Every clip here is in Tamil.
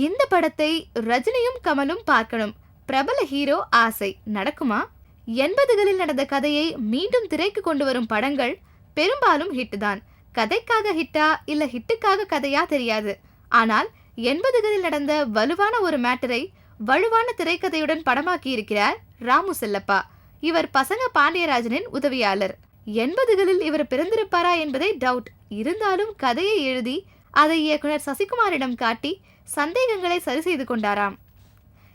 இந்த படத்தை ரஜினியும் கமலும் பார்க்கணும். பிரபல ஹீரோ ஆசை. நடக்குமா? எண்பதுகளில் நடந்த கதையை மீண்டும் திரைக்கு கொண்டு வரும் படங்கள் பெரும்பாலும் ஹிட் தான் கதைக்காக ஹிட்டா இல்ல ஹிட்டுக்காக கதையா தெரியாது. ஆனால் எண்பதுகளில் நடந்த வலுவான ஒரு மேட்டரை வலுவான திரைக்கதையுடன் படமாக்கி இருக்கிறார் ராமு செல்லப்பா. இவர் பசங்க பாண்டியராஜனின் உதவியாளர். எண்பதுகளில் இவர் பிறந்திருப்பாரா என்பதே டவுட் இருந்தாலும் கதையை எழுதி அதை இயக்குனர் சசிகுமாரிடம் காட்டி சந்தேகங்களை சரி செய்து கொண்டாராம்.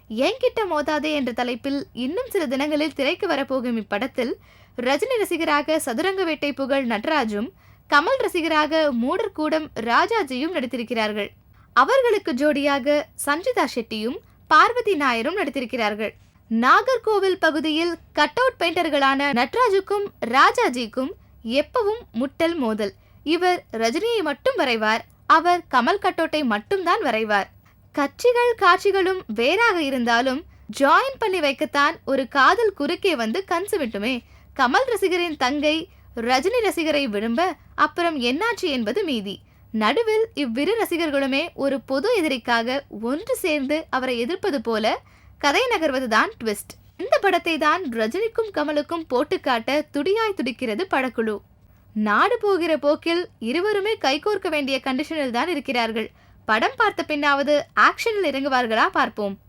என்கிட்ட மோதாதே என்ற தலைப்பில் இன்னும் சில தினங்களில் திரைக்கு வரப்போகும் இப்படத்தில் ரஜினி ரசிகராக சதுரங்க வேட்டை புகழ் நடராஜும் கமல் ரசிகராக மூடர்கூடம் ராஜாஜியும் நடித்திருக்கிறார்கள். அவர்களுக்கு ஜோடியாக சஞ்சிதா ஷெட்டியும் பார்வதி நாயரும் நடித்திருக்கிறார்கள். நாகர்கோவில் பகுதியில் கட் அவுட் பெயிண்டர்களான நட்ராஜுக்கும் ராஜாஜிக்கும் எப்பவும் முட்டல் மோதல். இவர் ரஜினியை மட்டும் வரைவார் அவர் கமல் கட்டோட்டை மட்டும்தான் வரைவார். கட்சிகள் காட்சிகளும் வேறாக இருந்தாலும் ஜாயின் பண்ணி வைக்கத்தான் ஒரு காதல் குறுக்கே வந்து கன்சு விட்டுமே கமல் ரசிகரின் தங்கை ரஜினி ரசிகரை விரும்ப அப்புறம் என்னாச்சு என்பது மீதி. நடுவில் இவ்விரு ரசிகர்களுமே ஒரு பொது எதிரிக்காக ஒன்று சேர்ந்து அவரை எதிர்ப்பது போல கதை நகர்வதுதான் ட்விஸ்ட் இந்த படத்தை தான் ரஜினிக்கும் கமலுக்கும் போட்டு காட்ட துடியாய் துடிக்கிறது படக்குழு. நாடு போகிற போக்கில் இருவருமே கைகோர்க்க வேண்டிய கண்டிஷனில் தான் இருக்கிறார்கள். படம் பார்த்த பின்னாவது ஆக்ஷனில் இறங்குவார்களா பார்ப்போம்.